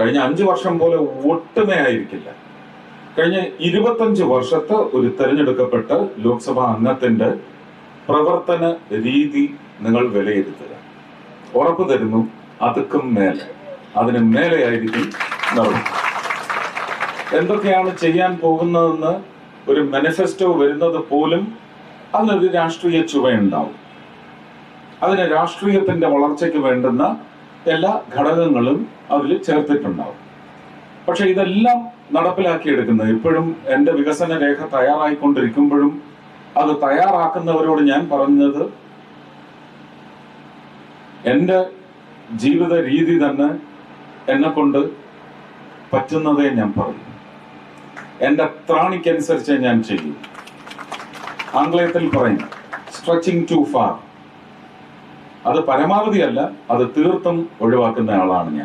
കഴിഞ്ഞ അഞ്ചു വർഷം പോലെ ഒട്ടുമേ ആയിരിക്കില്ല. കഴിഞ്ഞ ഇരുപത്തഞ്ച് വർഷത്തെ ഒരു തെരഞ്ഞെടുക്കപ്പെട്ട ലോക്സഭാ അംഗത്തിന്റെ പ്രവർത്തന രീതി നിങ്ങൾ വിലയിരുത്തുക. ഉറപ്പു തരുന്നു അതുക്കും മേലെ. അതിന് മേലെയായിരിക്കും നിർമ്മിക്കുക എന്തൊക്കെയാണ് ചെയ്യാൻ പോകുന്നതെന്ന് ഒരു മാനിഫെസ്റ്റോ വരുന്നത് പോലും അതിനൊരു രാഷ്ട്രീയ ചുവയുണ്ടാവും. അതിന് രാഷ്ട്രീയത്തിന്റെ വളർച്ചയ്ക്ക് വേണ്ടുന്ന എല്ലാ ഘടകങ്ങളും അതിൽ ചേർത്തിട്ടുണ്ടാവും. പക്ഷെ ഇതെല്ലാം നടപ്പിലാക്കിയെടുക്കുന്നത് ഇപ്പോഴും എന്റെ വികസന രേഖ തയ്യാറായിക്കൊണ്ടിരിക്കുമ്പോഴും അത് തയ്യാറാക്കുന്നവരോട് ഞാൻ പറഞ്ഞത് എന്റെ ജീവിത രീതി തന്നെ എന്നെ കൊണ്ട് പറ്റുന്നതേ ഞാൻ പറയും. എന്റെ ത്രാണിക്കനുസരിച്ച് ഞാൻ ചെയ്യും. ആംഗ്ലേയത്തിൽ പറയും സ്ട്രെച്ചിങ് ടു ഫാർ അത് പരമാവധിയല്ല അത് തീർത്തും ഒഴിവാക്കുന്ന ആളാണ് ഞാൻ.